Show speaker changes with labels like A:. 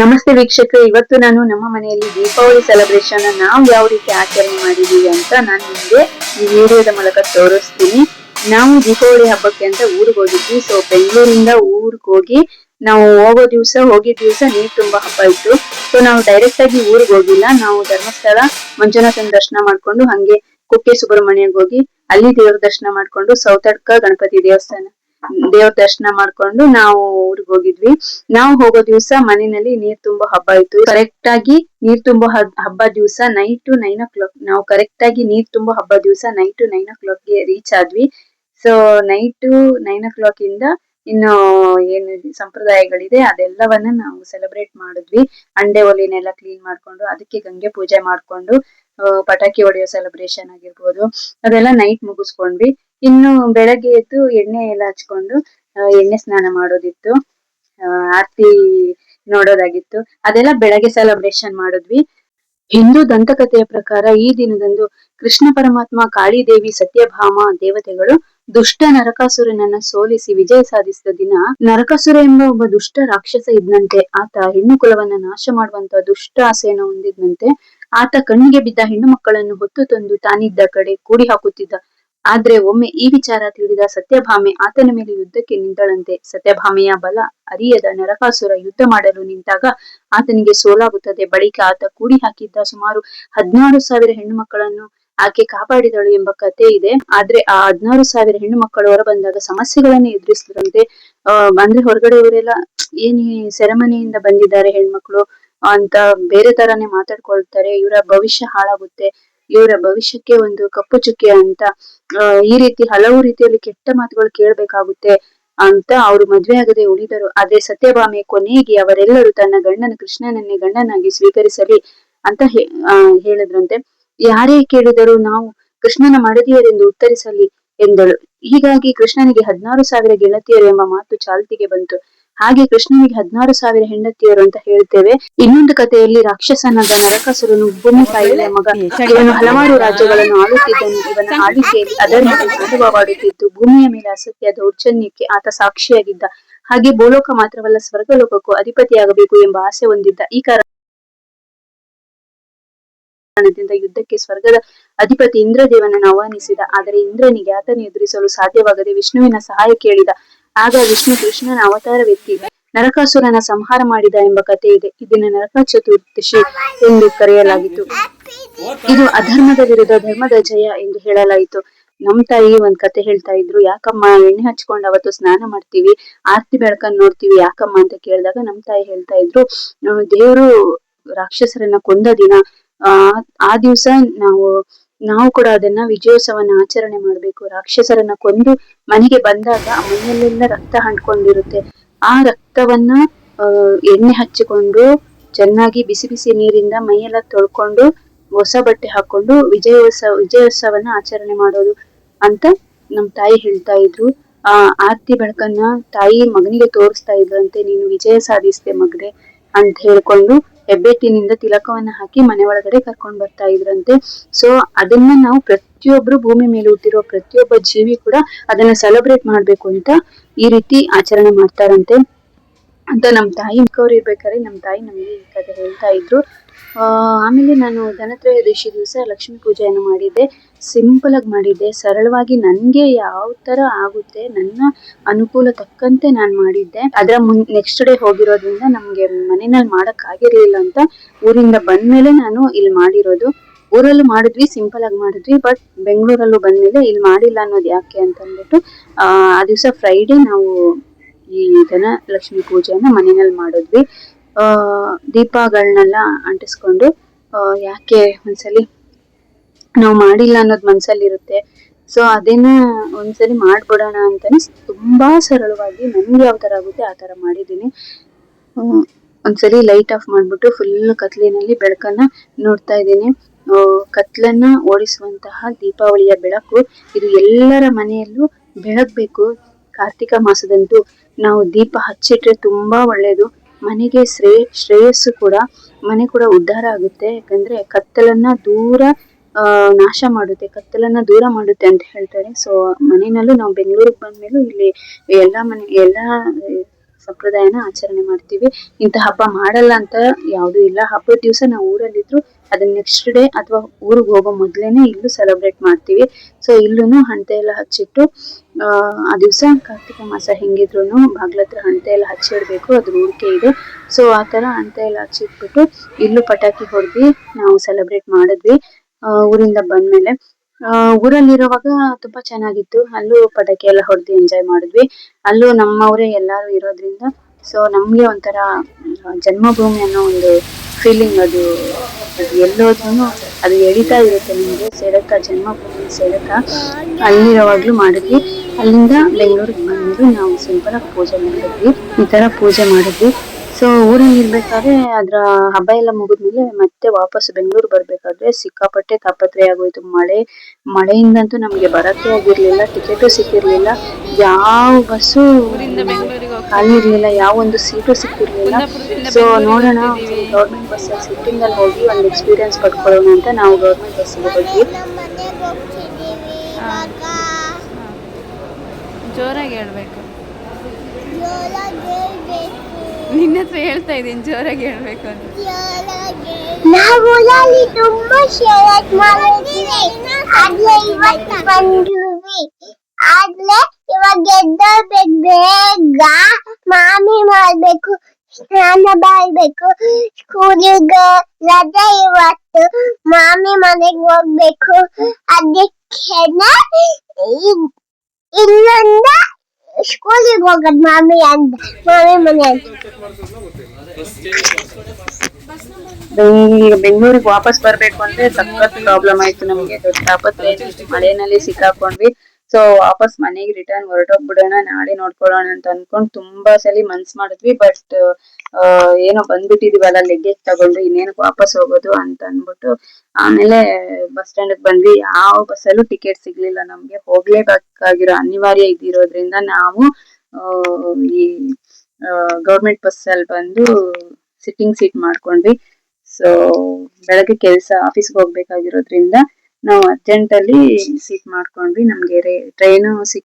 A: ನಮಸ್ತೆ ವೀಕ್ಷಕರು, ಇವತ್ತು ನಾನು ನಮ್ಮ ಮನೆಯಲ್ಲಿ ದೀಪಾವಳಿ ಸೆಲೆಬ್ರೇಷನ್ ನಾವು ಯಾವ ರೀತಿ ಆಚರಣೆ ಮಾಡಿದೀವಿ ಅಂತ ನಾನು ನಿಮಗೆ ಈ ವಿಡಿಯೋದ ಮೂಲಕ ತೋರಿಸ್ತೀನಿ. ನಾವು ದೀಪಾವಳಿ ಹಬ್ಬಕ್ಕೆ ಅಂತ ಊರಿಗೆ ಹೋಗಿದ್ವಿ. ಸೊ ಬೆಂಗಳೂರಿಂದ ಊರಿಗೆ ಹೋಗಿ, ನಾವು ಹೋಗೋ ದಿವಸ ಹೋಗಿದ ದಿವಸ ನೀರು ತುಂಬಾ ಹಬ್ಬ ಇತ್ತು. ಸೊ ನಾವು ಡೈರೆಕ್ಟ್ ಆಗಿ ಊರಿಗೆ ಹೋಗಿಲ್ಲ. ನಾವು ಧರ್ಮಸ್ಥಳ ಮಂಜುನಾಥನ ದರ್ಶನ ಮಾಡ್ಕೊಂಡು ಹಂಗೆ ಕುಕ್ಕೆ ಸುಬ್ರಹ್ಮಣ್ಯಗೆ ಹೋಗಿ, ಅಲ್ಲಿ ದೇವ್ರ ದರ್ಶನ ಮಾಡ್ಕೊಂಡು ಸೌತಡ್ಕ ಗಣಪತಿ ದೇವಸ್ಥಾನ. ದೇವ್ರ ದರ್ಶನ ಮಾಡ್ಕೊಂಡು ನಾವು ಊರಿಗೆ ಹೋಗಿದ್ವಿ. ನಾವು ಹೋಗೋ ದಿವಸ ಮನೆಯಲ್ಲಿ ನೀರ್ ತುಂಬೋ ಹಬ್ಬ ಇತ್ತು. ಕರೆಕ್ಟ್ ಆಗಿ ನೀರ್ ತುಂಬೋ ಹಬ್- ಹಬ್ಬ ದಿವಸ ನೈಟ್ ನೈನ್ ಓ ಕ್ಲಾಕ್ ನಾವು ಕರೆಕ್ಟ್ ಆಗಿ ನೀರ್ ತುಂಬೋ ಹಬ್ಬ ದಿವಸ ನೈಟ್ ನೈನ್ ಓ ಕ್ಲಾಕ್ಗೆ ರೀಚ್ ಆದ್ವಿ. So night nine o'clock ಇಂದ ಇನ್ನು ಏನು ಸಂಪ್ರದಾಯಗಳಿದೆ ಅದೆಲ್ಲವನ್ನ ನಾವು ಸೆಲೆಬ್ರೇಟ್ ಮಾಡಿದ್ವಿ. ಅಂಡೆ ಒಲಿನೆಲ್ಲ ಕ್ಲೀನ್ ಮಾಡ್ಕೊಂಡು ಅದಕ್ಕೆ ಗಂಗೆ ಪೂಜೆ ಮಾಡ್ಕೊಂಡು ಪಟಾಕಿ ಹೊಡೆಯೋ ಸೆಲೆಬ್ರೇಷನ್ ಆಗಿರ್ಬೋದು. ಅದೆಲ್ಲ ನೈಟ್ ಮುಗಿಸ್ಕೊಂಡ್ವಿ. ಇನ್ನು ಬೆಳಗ್ಗೆ ಎದ್ದು ಎಣ್ಣೆ ಎಲ್ಲ ಹಚ್ಕೊಂಡು ಎಣ್ಣೆ ಸ್ನಾನ ಮಾಡೋದಿತ್ತು. ಆರತಿ ನೋಡೋದಾಗಿತ್ತು. ಅದೆಲ್ಲ ಬೆಳಗ್ಗೆ ಸೆಲೆಬ್ರೇಷನ್ ಮಾಡಿದ್ವಿ. ಹಿಂದೂ ದಂತಕಥೆಯ ಪ್ರಕಾರ ಈ ದಿನದಂದು ಕೃಷ್ಣ ಪರಮಾತ್ಮ, ಕಾಳಿದೇವಿ, ಸತ್ಯಭಾಮ ದೇವತೆಗಳು ದುಷ್ಟ ನರಕಾಸುರನನ್ನ ಸೋಲಿಸಿ ವಿಜಯ ಸಾಧಿಸಿದ ದಿನ ನರಕಾಸುರ ಎಂಬ ಒಬ್ಬ ದುಷ್ಟ ರಾಕ್ಷಸ ಇದ್ನಂತೆ. ಆತ ಹೆಣ್ಣು ಕುಲವನ್ನ ನಾಶ ಮಾಡುವಂತ ದುಷ್ಟ ಆಸೆಯನ್ನು ಹೊಂದಿದ್ನಂತೆ. ಆತ ಕಣ್ಣಿಗೆ ಬಿದ್ದ ಹೆಣ್ಣು ಮಕ್ಕಳನ್ನು ಹೊತ್ತು ತಂದು ತಾನಿದ್ದ ಕಡೆ ಕೂಡಿ ಹಾಕುತ್ತಿದ್ದ ಆದ್ರೆ ಒಮ್ಮೆ ಈ ವಿಚಾರ ತಿಳಿದ ಸತ್ಯಭಾಮೆ ಆತನ ಮೇಲೆ ಯುದ್ಧಕ್ಕೆ ನಿಂತಳಂತೆ. ಸತ್ಯಭಾಮೆಯ ಬಲ ಅರಿಯದ ನರಕಾಸುರ ಯುದ್ಧ ಮಾಡಲು ನಿಂತಾಗ ಆತನಿಗೆ ಸೋಲಾಗುತ್ತದೆ. ಬಳಿಕ ಆತ ಕೂಡಿ ಹಾಕಿದ್ದ ಸುಮಾರು ಹದಿನಾರು ಸಾವಿರ ಹೆಣ್ಣು ಆಕೆ ಕಾಪಾಡಿದಳು ಎಂಬ ಕಥೆ ಇದೆ. ಆದ್ರೆ ಆ ಹದಿನಾರು ಸಾವಿರ ಹೆಣ್ಣು ಮಕ್ಕಳು ಹೊರ ಬಂದಾಗ ಸಮಸ್ಯೆಗಳನ್ನ ಎದುರಿಸಿದ್ರಂತೆ. ಅಹ್ ಅಂದ್ರೆ ಹೊರಗಡೆಯವರೆಲ್ಲ ಏನ್ ಸೆರೆಮನೆಯಿಂದ ಬಂದಿದ್ದಾರೆ ಹೆಣ್ಮಕ್ಳು ಅಂತ ಬೇರೆ ತರಾನೇ ಮಾತಾಡ್ಕೊಳ್ತಾರೆ. ಇವರ ಭವಿಷ್ಯ ಹಾಳಾಗುತ್ತೆ. ಇವರ ಭವಿಷ್ಯಕ್ಕೆ ಒಂದು ಕಪ್ಪು ಚುಕ್ಕೆ ಅಂತ ಈ ರೀತಿ ಹಲವು ರೀತಿಯಲ್ಲಿ ಕೆಟ್ಟ ಮಾತುಗಳು ಕೇಳ್ಬೇಕಾಗುತ್ತೆ ಅಂತ ಅವರು ಮದ್ವೆ ಆಗದೆ ಉಳಿದರು. ಆದ್ರೆ ಸತ್ಯಭಾಮೆ ಕೊನೆಗೆ ಅವರೆಲ್ಲರೂ ತನ್ನ ಗಂಡನ, ಕೃಷ್ಣನನ್ನೇ ಗಂಡನಾಗಿ ಸ್ವೀಕರಿಸಲಿ ಅಂತ ಹೇಳಿದ್ರಂತೆ. ಯಾರೇ ಕೇಳಿದರೂ ನಾವು ಕೃಷ್ಣನ ಮಡದಿಯರೆಂದು ಉತ್ತರಿಸಲಿ ಎಂದಳು. ಹೀಗಾಗಿ ಕೃಷ್ಣನಿಗೆ ಹದಿನಾರು ಸಾವಿರ ಗೆಳತಿಯರು ಎಂಬ ಮಾತು ಚಾಲ್ತಿಗೆ ಬಂತು. ಹಾಗೆ ಕೃಷ್ಣನಿಗೆ ಹದಿನಾರು ಸಾವಿರ ಹೆಂಡತಿಯರು ಅಂತ ಹೇಳ್ತೇವೆ. ಇನ್ನೊಂದು ಕಥೆಯಲ್ಲಿ ರಾಕ್ಷಸನಾದ ನರಕಾಸುರನು ಭೂಮಿ ತಾಯಿಯ ಮಗ. ಇವನು ಹಲವಾರು ರಾಜ್ಯಗಳನ್ನು ಆಳುತ್ತಿದ್ದನು. ಇವನ ಆಳ್ವಿಕೆಯಲ್ಲಿ ಅದರಲ್ಲಿ ಅನುಭವವಾಡುತ್ತಿದ್ದು ಭೂಮಿಯ ಮೇಲೆ ಅಸತ್ಯ ದೌರ್ಜನ್ಯಕ್ಕೆ ಆತ ಸಾಕ್ಷಿಯಾಗಿದ್ದ. ಹಾಗೆ ಭೂಲೋಕ ಮಾತ್ರವಲ್ಲ ಸ್ವರ್ಗಲೋಕಕ್ಕೂ ಅಧಿಪತಿಯಾಗಬೇಕು ಎಂಬ ಆಸೆ ಹೊಂದಿದ್ದ. ಈ ಕಾರಣದಿಂದ ಯುದ್ಧಕ್ಕೆ ಸ್ವರ್ಗದ ಅಧಿಪತಿ ಇಂದ್ರದೇವನನ್ನು ಆಹ್ವಾನಿಸಿದ. ಆದರೆ ಇಂದ್ರನಿಗೆ ಆತನ ಎದುರಿಸಲು ಸಾಧ್ಯವಾಗದೆ ವಿಷ್ಣುವಿನ ಸಹಾಯ ಕೇಳಿದ. ಆಗ ವಿಷ್ಣು ಕೃಷ್ಣನ ಅವತಾರವೆತ್ತಿ ನರಕಾಸುರನ ಸಂಹಾರ ಮಾಡಿದ ಎಂಬ ಕಥೆ ಇದೆ. ಇದನ್ನು ನರಕ ಚತುರ್ದಶಿ ಎಂದು ಕರೆಯಲಾಗಿತ್ತು. ಇದು ಅಧರ್ಮದ ವಿರುದ್ಧ ಧರ್ಮದ ಜಯ ಎಂದು ಹೇಳಲಾಯಿತು. ನಮ್ ತಾಯಿ ಒಂದ್ ಕತೆ ಹೇಳ್ತಾ ಇದ್ರು, ಯಾಕಮ್ಮ, ಎಣ್ಣೆ ಹಚ್ಕೊಂಡು ಅವತ್ತು ಸ್ನಾನ ಮಾಡ್ತೀವಿ, ಆರ್ತಿ ಬೆಳಕನ್ನ ನೋಡ್ತೀವಿ, ಯಾಕಮ್ಮ ಅಂತ ಕೇಳಿದಾಗ ನಮ್ ತಾಯಿ ಹೇಳ್ತಾ ಇದ್ರು ದೇವರು ರಾಕ್ಷಸರನ್ನ ಕೊಂದ ದಿನ ಆ ದಿವ್ಸ ನಾವು ನಾವು ಕೂಡ ಅದನ್ನ ವಿಜಯೋತ್ಸವನ ಆಚರಣೆ ಮಾಡ್ಬೇಕು. ರಾಕ್ಷಸರನ್ನ ಕೊಂದು ಮನೆಗೆ ಬಂದಾಗ ಆ ಮನೆಯಲ್ಲೆಲ್ಲ ರಕ್ತ ಹಂಡ್ಕೊಂಡಿರುತ್ತೆ ಆ ರಕ್ತವನ್ನ ಎಣ್ಣೆ ಹಚ್ಚಿಕೊಂಡು ಚೆನ್ನಾಗಿ ಬಿಸಿ ಬಿಸಿ ನೀರಿಂದ ಮೈಯೆಲ್ಲ ತೊಳ್ಕೊಂಡು ಹೊಸ ಬಟ್ಟೆ ಹಾಕೊಂಡು ವಿಜಯೋತ್ಸವ, ವಿಜಯೋತ್ಸವನ ಆಚರಣೆ ಮಾಡೋದು ಅಂತ ನಮ್ ತಾಯಿ ಹೇಳ್ತಾ ಇದ್ರು. ಆ ಆರ್ತಿ ಬೆಳಕನ್ನ ತಾಯಿ ಮಗನಿಗೆ ತೋರಿಸ್ತಾ ಇದ್ರಂತೆ ನೀನು ವಿಜಯ ಸಾಧಿಸಿದೆ ಮಗನೆ ಅಂತ ಹೇಳ್ಕೊಂಡು ಹೆಬ್ಬೆಟ್ಟಿನಿಂದ ತಿಲಕವನ್ನ ಹಾಕಿ ಮನೆ ಒಳಗಡೆ ಕರ್ಕೊಂಡ್ ಬರ್ತಾ ಇದ್ರಂತೆ. ಸೊ ಅದನ್ನ ನಾವು ಪ್ರತಿಯೊಬ್ರು ಭೂಮಿ ಮೇಲೆ ಹುಟ್ಟಿರೋ ಪ್ರತಿಯೊಬ್ಬ ಜೀವಿ ಕೂಡ ಅದನ್ನ ಸೆಲೆಬ್ರೇಟ್ ಮಾಡ್ಬೇಕು ಅಂತ ಈ ರೀತಿ ಆಚರಣೆ ಮಾಡ್ತಾರಂತೆ. ಅಂತ ನಮ್ ತಾಯಿ ಇರ್ಬೇಕಾದ್ರೆ ನಮ್ ತಾಯಿ ನಮಗೆ ಈ ಕಥೆ ಹೇಳ್ತಾ ಇದ್ರು. ಆಮೇಲೆ ನಾನು ಧನತ್ರಯೋದಶಿ ದಿವಸ ಲಕ್ಷ್ಮೀ ಪೂಜೆಯನ್ನು ಮಾಡಿದ್ದೆ. ಸಿಂಪಲ್ ಆಗಿ ಮಾಡಿದ್ದೆ. ಸರಳವಾಗಿ ನನಗೆ ಯಾವ ಥರ ಆಗುತ್ತೆ, ನನ್ನ ಅನುಕೂಲ ತಕ್ಕಂತೆ ನಾನು ಮಾಡಿದ್ದೆ. ಅದರ ಮುನ್ ನೆಕ್ಸ್ಟ್ ಡೇ ಹೋಗಿರೋದ್ರಿಂದ ನಮಗೆ ಮನೆಯಲ್ಲಿ ಮಾಡೋಕ್ಕಾಗಿರಲಿಲ್ಲ ಅಂತ ಊರಿಂದ ಬಂದ್ಮೇಲೆ ನಾನು ಇಲ್ಲಿ ಮಾಡಿರೋದು. ಊರಲ್ಲೂ ಮಾಡಿದ್ವಿ ಸಿಂಪಲ್ ಆಗಿ ಮಾಡಿದ್ವಿ ಬಟ್ ಬೆಂಗಳೂರಲ್ಲೂ ಬಂದಮೇಲೆ ಇಲ್ಲಿ ಮಾಡಿಲ್ಲ ಅನ್ನೋದು ಯಾಕೆ ಅಂತ ಅಂದ್ಬಿಟ್ಟು ಆ ದಿವಸ ಫ್ರೈಡೇ ನಾವು ಈ ಧನಲಕ್ಷ್ಮಿ ಪೂಜೆಯನ್ನ ಮನೆಯಲ್ಲಿ ಮಾಡಿದ್ವಿ. ದೀಪಗಳನ್ನೆಲ್ಲ ಅಂಟಿಸ್ಕೊಂಡು ಯಾಕೆ ಒಂದ್ಸಲಿ ನಾವು ಮಾಡಿಲ್ಲ ಅನ್ನೋದು ಮನಸ್ಸಲ್ಲಿರುತ್ತೆ ಸೊ ಅದೇನ ಒಂದ್ಸಲಿ ಮಾಡ್ಬಿಡೋಣ ಅಂತಾನೆ ತುಂಬಾ ಸರಳವಾಗಿ ನನ್ಗೆ ಯಾವ ತರ ಆಗುತ್ತೆ ಆ ತರ ಮಾಡಿದ್ದೀನಿ. ಒಂದ್ಸಲಿ ಲೈಟ್ ಆಫ್ ಮಾಡ್ಬಿಟ್ಟು ಫುಲ್ ಕತ್ಲಿನಲ್ಲಿ ಬೆಳಕನ್ನ ನೋಡ್ತಾ ಇದ್ದೀನಿ. ಕತ್ಲನ್ನ ಓಡಿಸುವಂತಹ ದೀಪಾವಳಿಯ ಬೆಳಕು, ಇದು ಎಲ್ಲರ ಮನೆಯಲ್ಲೂ ಬೆಳಗ್ಬೇಕು. ಕಾರ್ತಿಕ ಮಾಸದಂತೂ ನಾವು ದೀಪ ಹಚ್ಚಿಟ್ರೆ ತುಂಬಾ ಒಳ್ಳೇದು. ಮನೆಗೆ ಶ್ರೇ, ಶ್ರೇಯಸ್ಸು ಕೂಡ ಮನೆ ಕೂಡ ಉದ್ಧಾರ ಆಗುತ್ತೆ. ಯಾಕಂದ್ರೆ ಕತ್ತಲನ್ನ ದೂರ ನಾಶ ಮಾಡುತ್ತೆ, ಕತ್ತಲನ್ನ ದೂರ ಮಾಡುತ್ತೆ ಅಂತ ಹೇಳ್ತಾರೆ. ಸೊ ಮನೆಯಲ್ಲೂ ನಾವು ಬೆಂಗಳೂರಿಗೆ ಬಂದ್ಮೇಲೂ ಇಲ್ಲಿ ಎಲ್ಲಾ ಮನೆ, ಎಲ್ಲಾ ಸಂಪ್ರದಾಯನ ಆಚರಣೆ ಮಾಡ್ತೀವಿ. ಇಂಥ ಹಬ್ಬ ಮಾಡಲ್ಲ ಅಂತ ಯಾವ್ದು ಇಲ್ಲ. ಹಬ್ಬದ ದಿವಸ ನಾವು ಊರಲ್ಲಿದ್ರು ಅದನ್ನ ನೆಕ್ಸ್ಟ್ ಡೇ ಅಥವಾ ಊರಿಗೆ ಹೋಗೋ ಮೊದ್ಲೇನೆ ಇಲ್ಲೂ ಸೆಲೆಬ್ರೇಟ್ ಮಾಡ್ತೀವಿ. ಸೊ ಇಲ್ಲೂ ಹಣತೆ ಎಲ್ಲ ಹಚ್ಚಿಟ್ಟು ಆ, ದಿವಸ ಕಾರ್ತಿಕ ಮಾಸ ಹೆಂಗಿದ್ರು ಬಾಗ್ಲ ಹತ್ರ ಹಣತೆ ಎಲ್ಲ ಹಚ್ಚಿಡ್ಬೇಕು. ಅದು ರೂಢಿಕೆ ಇದೆ. ಸೊ ಆ ತರ ಹಣತೆ ಎಲ್ಲ ಹಚ್ಚಿಟ್ಬಿಟ್ಟು ಇಲ್ಲೂ ಪಟಾಕಿ ಹೊಡೆದು ನಾವು ಸೆಲೆಬ್ರೇಟ್ ಮಾಡಿದ್ವಿ ಊರಿಂದ ಬಂದ್ಮೇಲೆ. ಊರಲ್ಲಿರುವಾಗ ತುಂಬಾ ಚೆನ್ನಾಗಿತ್ತು. ಅಲ್ಲೂ ಪಟಾಕಿ ಎಲ್ಲ ಹೊಡೆದು ಎಂಜಾಯ್ ಮಾಡಿದ್ವಿ. ಅಲ್ಲೂ ನಮ್ಮವರೇ ಎಲ್ಲಾರು ಇರೋದ್ರಿಂದ ಸೊ ನಮ್ಗೆ ಒಂಥರ ಜನ್ಮಭೂಮಿ ಅನ್ನೋ ಒಂದು ಫೀಲಿಂಗ್ ಅದು ಅದು ಎಲ್ಲೋದ್ರೂ ಅದು ಎಳಿತಾ ಇರುತ್ತೆ ನಿಮಗೆ. ಸೆಳೆತ ಜನ್ಮಭೂಮಿ ಸೆಳೆತ ಅಲ್ಲಿರೋವಾಗ್ಲೂ ಮಾಡಿದ್ವಿ. ಅಲ್ಲಿಂದ ಬೆಂಗಳೂರಿಗೆ ಬಂದು ನಾವು ಸಿಂಪಲ್ ಆಗಿ ಪೂಜೆ ಮಾಡಿದ್ವಿ. ಈ ಪೂಜೆ ಮಾಡಿದ್ವಿ. ಸೊ ಊರಲ್ಲಿ ಇರ್ಬೇಕಾದ್ರೆ ಅದ್ರ ಹಬ್ಬ ಎಲ್ಲ ಮುಗಿದ್ಮೇಲೆ ಮತ್ತೆ ವಾಪಸ್ ಬೆಂಗಳೂರು ಬರ್ಬೇಕಾದ್ರೆ ಸಿಕ್ಕಾಪಟ್ಟೆ ತಾಪತ್ರೆ ಆಗೋಯ್ತು. ಮಳೆ ಮಳೆಯಿಂದಂತೂ ನಮ್ಗೆ ಬರಕ್ಕೆ ಆಗಿರ್ಲಿಲ್ಲ ಟಿಕೆಟು ಸಿಕ್ಕಿರ್ಲಿಲ್ಲ. ಯಾವ ಬಸ್ಸು ಖಾಲಿ ಇರ್ಲಿಲ್ಲ ಯಾವ ಒಂದು ಸೀಟು ಸಿಕ್ಕಿರ್ಲಿಲ್ಲ. ಸೊ ನೋಡೋಣ ಗೌರ್ಮೆಂಟ್ ಬಸ್ ಸಿಟ್ಟಿಂಗ್ ಅಲ್ಲಿ ಹೋಗಿ ಒಂದು ಎಕ್ಸ್ಪೀರಿಯನ್ಸ್ ಪಡ್ಕೊಳ್ಳೋಣ ಅಂತ ನಾವು ಗೌರ್ಮೆಂಟ್
B: ಬಸ್ ಹೋಗಿ
C: ಜೋರಾಗಿ ಹೇಳ್ಬೇಕು. ನಿನ್ನ ಹತ್ರ ಹೇಳ್ತಾ ಇದ್ದೀನಿ, ಜೋರಾಗಿ ಹೇಳ್ಬೇಕು ಅಂತ.
B: ನಾವು ಊರಲ್ಲಿ ತುಂಬಾ ಶೇರ್ ಮಾಡಿದೀವಿ ಆದ್ರೆ ಇವತ್ತು ಬಂದ್ವಿ ಆದ್ರೆ ಇವಾಗ ಎದ್ದೇಳ್ಬೇಕು ಬೇಗ ಮಾಮಿ ಮಾಡ್ಬೇಕು, ಸ್ನಾನ ಮಾಡ್ಬೇಕು, ಸ್ಕೂಲಿಗೆ ರಜೆ ಇವತ್ತು, ಮಾಮಿ ಮನೆಗೆ ಹೋಗ್ಬೇಕು. ಅದಕ್ಕೆ ಇನ್ನೊಂದ ಸ್ಕೂಲಿಗೆ ಹೋಗೋದು ಮಾಮಿ ಅಂದ ಮಾಮಿ ಮನೆ
A: ಈಗ ಬೆಂಗಳೂರಿಗೆ ವಾಪಸ್ ಬರ್ಬೇಕು ಅಂದ್ರೆ ಸಖತ್ ಪ್ರಾಬ್ಲಮ್ ಆಯ್ತು ನಮ್ಗೆ ದೊಡ್ಡ ಮಳೆನಲ್ಲಿ ಸಿಕ್ಕಾಕೊಂಡ್ವಿ ಸೊ ವಾಪಸ್ ಮನೆಗೆ ರಿಟರ್ನ್ ಹೊರಟೋಗ್ಬಿಡೋಣ, ನಾಳೆ ನೋಡ್ಕೊಳ್ಳೋಣ ಅಂತ ಅನ್ಕೊಂಡ್ ತುಂಬಾ ಸಲ ಮನ್ಸ್ ಮಾಡಿದ್ವಿ. ಬಟ್ ಏನೋ ಬಂದ್ಬಿಟ್ಟಿದೀವಲ್ಲ ಲಗೇಜ್ ತಗೊಂಡು ಇನ್ನೇನಕ್ ವಾಪಸ್ ಹೋಗೋದು ಅಂತ ಅನ್ಬಿಟ್ಟು ಆಮೇಲೆ ಬಸ್ ಸ್ಟ್ಯಾಂಡ್ ಬಂದ್ವಿ. ಯಾವ ಬಸ್ಸಲ್ಲೂ ಟಿಕೆಟ್ ಸಿಗ್ಲಿಲ್ಲ ನಮ್ಗೆ. ಹೋಗ್ಲೇಬೇಕಾಗಿರೋ ಅನಿವಾರ್ಯ ಇದಿರೋದ್ರಿಂದ ನಾವು ಈ ಗೌರ್ಮೆಂಟ್ ಬಸ್ ಅಲ್ಲಿ ಬಂದು ಸಿಟ್ಟಿಂಗ್ ಸೀಟ್ ಮಾಡ್ಕೊಂಡ್ವಿ. ಸೊ ಬೆಳಗ್ಗೆ ಕೆಲಸ ಆಫೀಸ್ಗೆ ಹೋಗ್ಬೇಕಾಗಿರೋದ್ರಿಂದ ನಾವು ಅರ್ಜೆಂಟ್ ಅಲ್ಲಿ ಸೀಟ್ ಮಾಡ್ಕೊಂಡ್ವಿ. ನಮ್ಗೆ ಟ್ರೈನು ಸಿಕ್